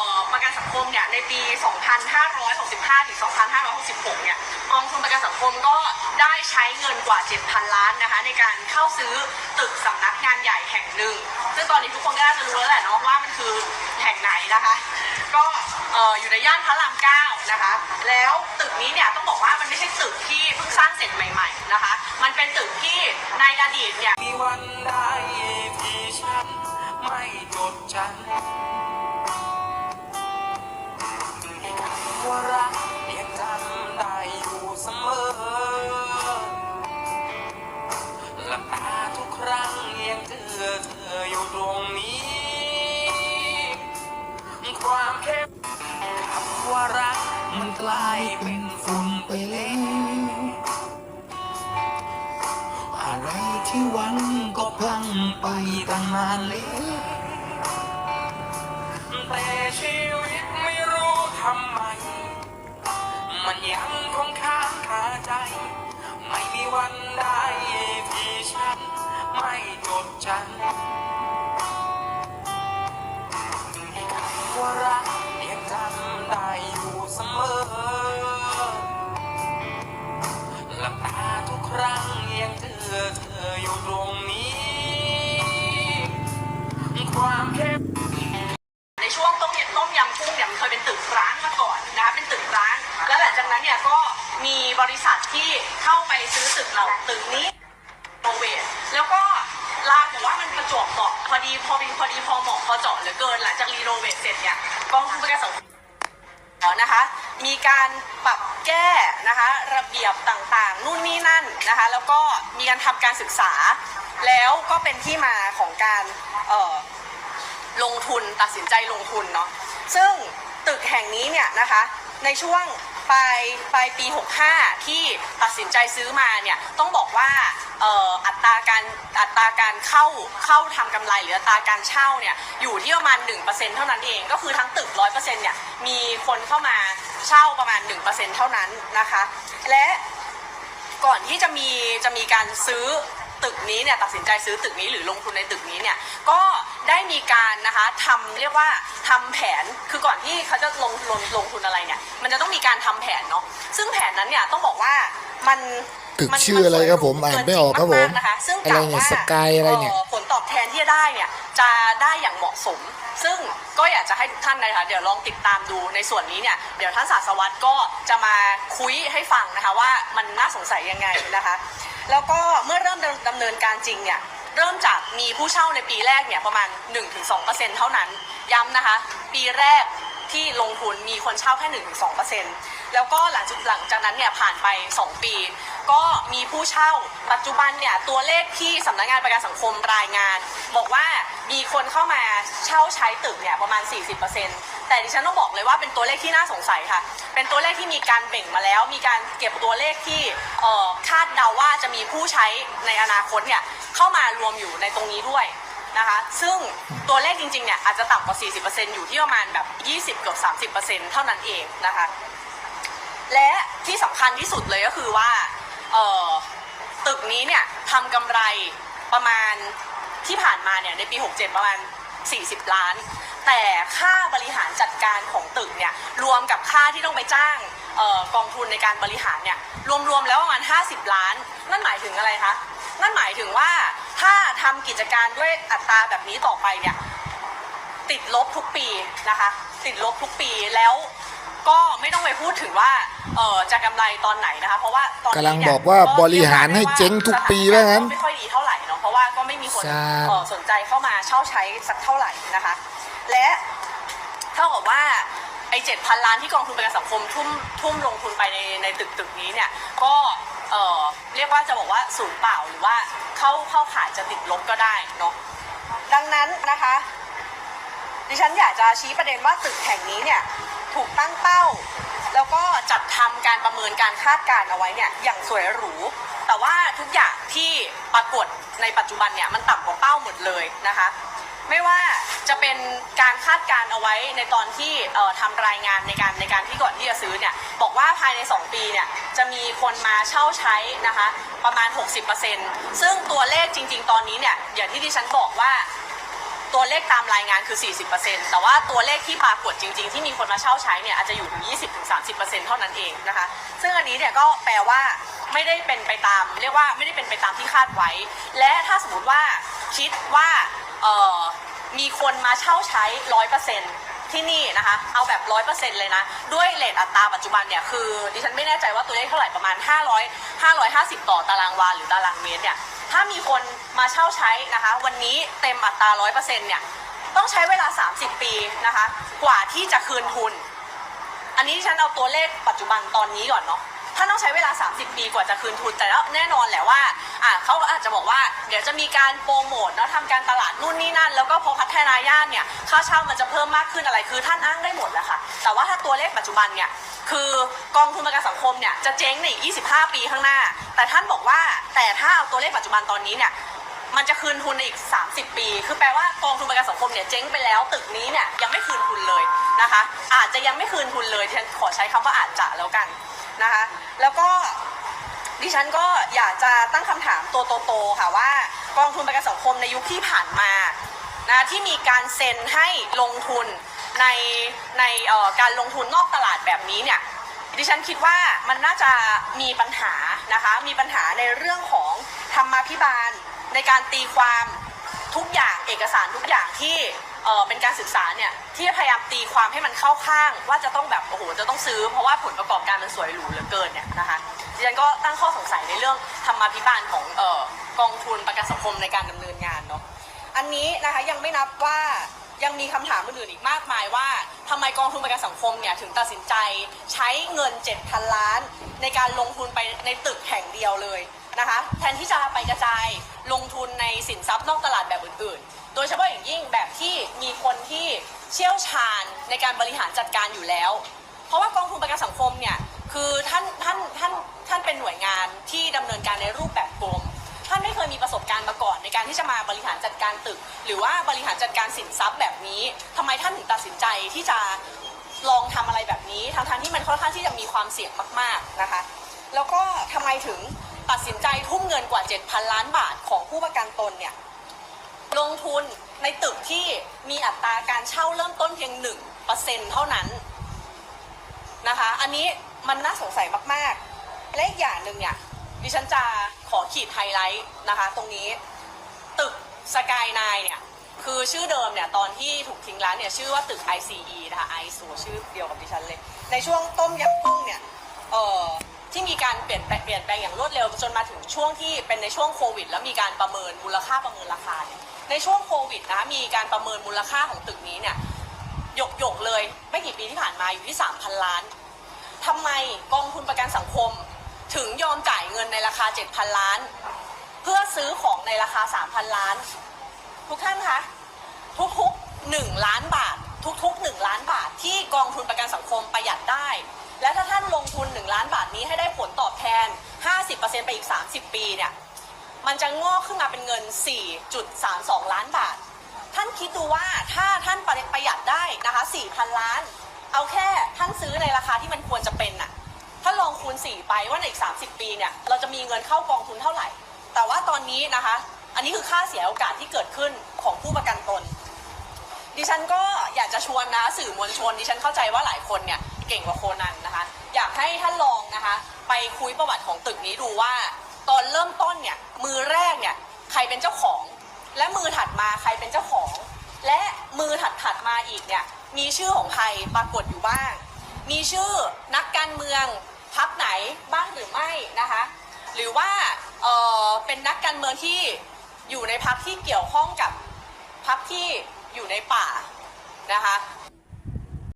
อประกันสังคมเนี่ยในปี 2565 ถึง 2566 เนี่ยกองทุนประกันสังคมก็ได้ใช้เงินกว่า 7,000 ล้านนะคะในการเข้าซื้อตึกสำนักงานใหญ่แห่งหนึ่ง ซึ่งตอนนี้ทุกคนก็น่าจะรู้แล้วแหละเนาะว่ามันคือแห่งไหนนะคะ ก็เอ่ออยู่ในย่านพระรามเก้านะคะ แล้วตึกนี้เนี่ยต้องบอกว่ามันไม่ใช่ตึกที่เพิ่งสร้างเสร็จใหม่ๆนะคะ มันเป็นตึกที่ในอดีตเนี่ยมีวันใดที่ฉันไม่จดจำ ที่หวังก็พลังไปตั้งนานแล้วแต่ชีวิตไม่รู้ทำไม มันยังคงค้างคาใจ ไม่มีวันใดที่ฉันไม่จดจำ ความเข้มในช่วงต้มยำต้มยำกุ้งเนี่ยมันเคยเป็นตึกร้างมาก่อนนะคะเป็นตึกร้าง แล้วหลังจากนั้นเนี่ยก็มีบริษัทที่เข้าไปซื้อตึกเราตึกนี้โนเวทแล้วก็รางบอกว่ามันประจวบเหมาะพอดีพอดีพอดีพอเหมาะพอเจาะเหลือเกินหลังจากรีโนเวทเสร็จเนี่ยกองทุนประกันสังคมนะคะมีการปรับแก้นะคะระเบียบต่างๆ นู่นนี่นั่นนะคะแล้วก็มีการทำการศึกษา แล้วก็เป็นที่มาของการเอ่อ ลงทุนตัดสินใจลงทุนเนาะซึ่งตึกแห่งนี้เนี่ยนะคะในช่วงปลายปลายปี 65 ที่ตัดสินใจซื้อมาเนี่ยต้องบอกว่าอัตราการอัตราการเข้าเข้าทำกำไรหรืออัตราการเช่าเนี่ยอยู่ที่ประมาณ 1%เท่านั้นเอง ก็คือทั้งตึก 100%เนี่ยมีคนเข้ามาเช่าประมาณ 1%เท่านั้นนะคะ และก่อนที่จะมีจะมีการซื้อ ตึกนี้เนี่ยตัดสินใจซื้อตึกนี้หรือลงทุนในตึกนี้เนี่ยก็ได้มีการนะคะทำเรียกว่าทำแผนคือก่อนที่เขาจะลงลงลงทุนอะไรเนี่ยมันจะต้องมีการทำแผนเนาะซึ่งแผนนั้นเนี่ยต้องบอกว่ามัน ตึกมันชื่ออะไรครับผมอ่านไม่ออกครับผมเกินจงากๆนะคะซึ่งอะไรกล่าวเนี่ยว่าสกายอะไรเนี่ยผลตอบแทนที่จะได้เนี่ยจะได้อย่างเหมาะสม ซึ่งก็อยากจะให้ทุกท่านนะคะเดี๋ยวลองติดตามดูในส่วนนี้เนี่ยเดี๋ยวท่านศาสวัตรก็จะมาคุยให้ฟังนะคะว่ามันน่าสงสัยยังไงนะคะ แล้วก็เมื่อเริ่มดำเนินการจริงเนี่ยเริ่มจากมีผู้เช่าในปีแรกเนี่ยประมาณ 1-2%เท่านั้นย้ำนะคะ ปีแรก ที่ลงทุนมีคนเช่าแค่1-2%แล้วก็หลังจากหลังจากนั้นเนี่ยผ่านไป 2 ปี ก็มีผู้เช่าปัจจุบันเนี่ยตัวเลขที่สำนักงานประกันสังคมรายงาน บอกว่ามีคนเข้ามาเช่าใช้ตึกเนี่ยประมาณ 40%แต่ดิฉันต้องบอกเลยว่าเป็นตัวเลขที่น่าสงสัยค่ะ เป็นตัวเลขที่มีการเบ่งมาแล้ว มีการเก็บตัวเลขที่คาดเดาว่าจะมีผู้ใช้ในอนาคตเนี่ยเข้ามารวมอยู่ในตรงนี้ด้วย นะคะ ซึ่งตัวเลขจริงๆ เนี่ยอาจจะต่ำกว่า 40%อยู่ที่ประมาณแบบ 20 เกือบ30%เท่านั้นเองนะคะ และที่สำคัญที่สุดเลยก็คือว่าเออตึกนี้เนี่ยทำกำไรประมาณที่ผ่านมาเนี่ยในปี 67 ประมาณ 40 ล้าน แต่ค่าบริหารจัดการของตึกเนี่ยรวมกับค่าที่ต้องไปจ้างออกองทุนในการบริหารเนี่ยรวมๆแล้วประมาณ 50 ล้าน นั่นหมายถึงอะไรคะ นั่นหมายถึงว่าถ้าทำกิจการด้วยอัตราแบบนี้ต่อไปเนี่ยติดลบทุกปีนะคะ ติดลบทุกปีแล้วก็ไม่ต้องไปพูดถึงว่าเออจะกำไรตอนไหนนะคะ เพราะว่าตอนนี้กำลังเนี่ยบอกว่าบริหารให้เจ๊งทุกปีว่างั้นไม่ค่อยดีเท่าไหร่เนาะเพราะว่าก็ไม่มีคนใช่เอ่อสนใจเข้ามาเช่าใช้สักเท่าไหร่นะคะ และเท่ากับว่าไอ้เจ็ดพันล้านที่กองทุนประกันสังคมทุ่มทุ่มลงทุนไปในในตึกตึกนี้เนี่ยก็ เอ่อเรียกว่าจะบอกว่าสูญเปล่าหรือว่าเข้าเข้าขายจะติดลบก็ได้เนาะดังนั้นนะคะ ดิฉันอยากจะชี้ประเด็นว่าตึกแห่งนี้เนี่ยถูกตั้งเป้า แล้วก็จัดทำการประเมินการคาดการณ์เอาไว้เนี่ยอย่างสวยหรู แต่ว่าทุกอย่างที่ปรากฏในปัจจุบันเนี่ยมันต่ำกว่าเป้าหมดเลยนะคะ ไม่ว่าจะเป็นการคาดการเอาไว้ในตอนที่ทำรายงานในการในการที่ก่อนที่จะซื้อเนี่ยบอกว่าภายใน 2 ปีเนี่ยจะมีคนมาเช่าใช้นะคะประมาณ 60%ซึ่งตัวเลขจริง ๆ ตอนนี้เนี่ยอย่างที่ดิฉันบอกว่า ตัวเลขตามรายงานคือ 40%แต่ว่าตัวเลขที่ปรากฏจริง ๆ ที่มีคนมาเช่าใช้เนี่ยอาจจะอยู่ถึง 20-30%เท่านั้นเองนะคะ ซึ่งอันนี้เนี่ยก็แปลว่าไม่ได้เป็นไปตาม เรียกว่าไม่ได้เป็นไปตามที่คาดไว้ และถ้าสมมติว่าคิดว่าเอ่อมีคนมาเช่าใช้ร้อยเปอร์เซ็นต์ที่นี่นะคะ เอาแบบร้อยเปอร์เซ็นต์เลยนะ ด้วยเลทอัตราปัจจุบันเนี่ยคือดิฉันไม่แน่ใจว่าตัวเลขเท่าไหร่ประมาณ 500 550 ต่อตารางวาหรือตารางเมตรเนี่ย ถ้ามีคนมาเช่าใช้นะคะ วันนี้เต็มอัตราร้อยเปอร์เซ็นต์เนี่ยต้องใช้เวลา 30 ปีนะคะ กว่าที่จะคืนทุน อันนี้ฉันเอาตัวเลขปัจจุบันตอนนี้ก่อนเนาะ ถ้าต้องใช้เวลา 30 ปีกว่าจะคืนทุน แต่แล้วแน่นอนแหละว่าอะเขาอาจจะบอกว่า เดี๋ยวจะมีการโปรโมทเนาะทำการตลาดนู่นนี่นั่น แล้วก็พอพัฒนาย่านเนี่ย ค่าเช่ามันจะเพิ่มมากขึ้นอะไรคือท่านอ้างได้หมดแหละค่ะ แต่ว่าถ้าตัวเลขปัจจุบันเนี่ย คือกองทุนประกันสังคมเนี่ยจะเจ๊งในอีก 25 ปีข้างหน้า แต่ท่านบอกว่า แต่ถ้าเอาตัวเลขปัจจุบันตอนนี้เนี่ยมันจะคืนทุนในอีก 30 ปี คือแปลว่ากองทุนประกันสังคมเนี่ยเจ๊งไปแล้วตึกนี้เนี่ยยังไม่คืนทุนเลยนะคะ อาจจะยังไม่คืนทุนเลยฉันขอใช้คำว่าอาจจะแล้วกัน นะคะ แล้วก็ดิฉันก็อยากจะตั้งคำถามตัวโตๆค่ะว่ากองทุนประกันสังคมในยุคที่ผ่านมานะที่มีการเซ็นให้ลงทุนในในการลงทุนนอกตลาดแบบนี้เนี่ยดิฉันคิดว่ามันน่าจะมีปัญหานะคะมีปัญหาในเรื่องของธรรมาภิบาลในการตีความทุกอย่างเอกสารทุกอย่างที่ เออเป็นการศึกษาเนี่ยที่พยายามตีความให้มันเข้าข้าง ว่าจะต้องแบบโอ้โหจะต้องซื้อ เพราะว่าผลประกอบการมันสวยหรูเหลือเกินเนี่ยนะคะดิฉันก็ตั้งข้อสงสัยในเรื่องธรรมาภิบาลของเออกองทุนประกันสังคมในการดำเนินงานเนาะอันนี้นะคะยังไม่นับว่ายังมีคำถามอื่นอีกมากมายว่าทำไมกองทุนประกันสังคมเนี่ยถึงตัดสินใจใช้เงิน 7,000 ล้าน ในการลงทุนไปในตึกแห่งเดียวเลยนะคะแทนที่จะไปกระจายลงทุนในสินทรัพย์นอกตลาดแบบอื่นๆ ดยเฉพาะอย่างยิ่งแบบที่มีคนที่เชี่ยวชาญในการบริหารจัดการอยู่แล้ว เพราะว่ากองทุนประกันสังคมเนี่ยคือท่านท่านท่านท่านเป็นหน่วยงานที่ดำเนินการในรูปแบบกรมท่านไม่เคยมีประสบการณ์มาก่อนในการที่จะมาบริหารจัดการตึก หรือว่าบริหารจัดการสินทรัพย์แบบนี้ทำไมท่านถึงตัดสินใจที่จะลองทำอะไรแบบนี้ทั้งๆที่มันค่อนข้างที่จะมีความเสี่ยงมากๆนะคะ แล้วก็ทำไมถึงตัดสินใจทุ่มเงินกว่า 7,000 ล้านบาทของผู้ประกันตนเนี่ย ลงทุนในตึกที่มีอัตราการเช่าเริ่มต้นเพียง 1%เท่านั้นนะคะ อันนี้มันน่าสงสัยมากๆ และอีกอย่างหนึ่งเนี่ยดิฉันจะขอขีดไฮไลท์นะคะ ตรงนี้ตึกสกายนเนี่ยคือชื่อเดิมเนี่ยตอนที่ถูกทิ้งร้านเนี่ยชื่อว่าตึก ICE นะคะไอซูชื่อเดียวกับดิฉันเลย ในช่วงต้มยำกุ้งเนี่ยเอ่อที่มีการเปลี่ยนแปลงเปลี่ยนแปลงอย่างรวดเร็วจนมาถึงช่วงที่เป็นในช่วงโควิด แล้วมีการประเมินมูลค่าประเมินราคาเนี่ย ในช่วงโควิดนะมีการประเมินมูลค่าของตึกนี้เนี่ยหยกหยกๆเลยไม่กี่ปีที่ผ่านมาอยู่ที่ 3,000 ล้านทำไมกองทุนประกันสังคม ถึงยอมจ่ายเงินในราคา 7,000 ล้าน เพื่อซื้อของในราคา 3,000 ล้าน ทุกท่านคะทุกๆ 1 ล้านบาท ทุกๆ 1 ล้านบาทที่กองทุนประกันสังคมประหยัดได้ และถ้าท่านลงทุน 1 ล้านบาทนี้ให้ได้ผลตอบแทน 50%ไปอีก 30 ปีเนี่ย มันจะงอกขึ้นมาเป็นเงิน 4.32 ล้านบาท ท่านคิดดูว่าถ้าท่านประหยัดได้นะคะ4,000 ล้าน เอาแค่ท่านซื้อในราคาที่มันควรจะเป็นน่ะถ้าลองคูณ 4 ไปว่าในอีก 30 ปีเนี่ยเราจะมีเงินเข้ากองทุนเท่าไหร่ แต่ว่าตอนนี้นะคะ อันนี้คือค่าเสียโอกาสที่เกิดขึ้นของผู้ประกันตน ดิฉันก็อยากจะชวนนะสื่อมวลชน ดิฉันเข้าใจว่าหลายคนเนี่ยเก่งกว่าโคนันนะคะ อยากให้ท่านลองนะคะ ไปคุยประวัติของตึกนี้ดูว่า ตอนเริ่มต้นเนี่ยมือแรกเนี่ยใครเป็นเจ้าของ และมือถัดมาใครเป็นเจ้าของ และมือถัดถัดมาอีกเนี่ยมีชื่อของใครปรากฏอยู่บ้าง มีชื่อนักการเมืองพักไหนบ้างหรือไม่นะคะหรือว่าเออเป็นนักการเมืองที่อยู่ในพักที่เกี่ยวข้องกับพักที่อยู่ในป่านะคะ